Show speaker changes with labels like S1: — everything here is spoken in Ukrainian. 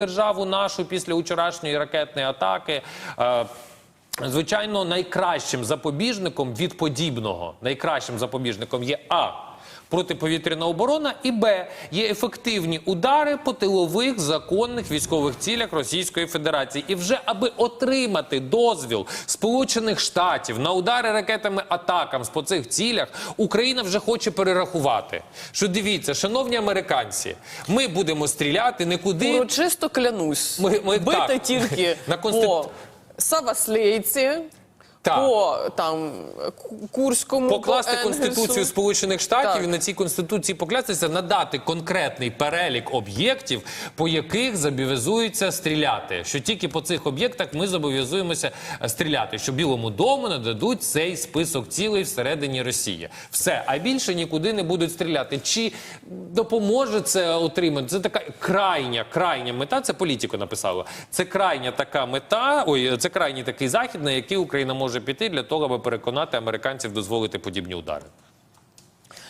S1: державу нашу після вчорашньої ракетної атаки. Е, Звичайно, найкращим запобіжником від подібного, найкращим запобіжником є А. Протиповітряна оборона і Б є ефективні удари по тилових законних військових цілях Російської Федерації. І вже аби отримати дозвіл Сполучених Штатів на удари ракетами атакам по цих цілях, Україна вже хоче перерахувати. Що дивіться, шановні американці, ми будемо стріляти не куди.
S2: Урочисто клянусь.
S1: Ми- ми-
S2: бити
S1: так.
S2: тільки
S1: На конститу-
S2: Саваслейці,
S1: Так.
S2: по там Курському,
S1: Покласти
S2: по
S1: Конституцію Сполучених Штатів і на цій Конституції поклястися, надати конкретний перелік об'єктів, по яких зобов'язуються стріляти. Що тільки по цих об'єктах ми зобов'язуємося е, стріляти, що Білому дому нададуть цей список цілей всередині Росії. Все, а більше нікуди не будуть стріляти. Чи допоможе це отримати? Це така крайня, крайня мета. Це політико написало. Це крайня така мета. Ой, це крайній такий захід, на який Україна може піти для того, аби переконати американців дозволити подібні удари.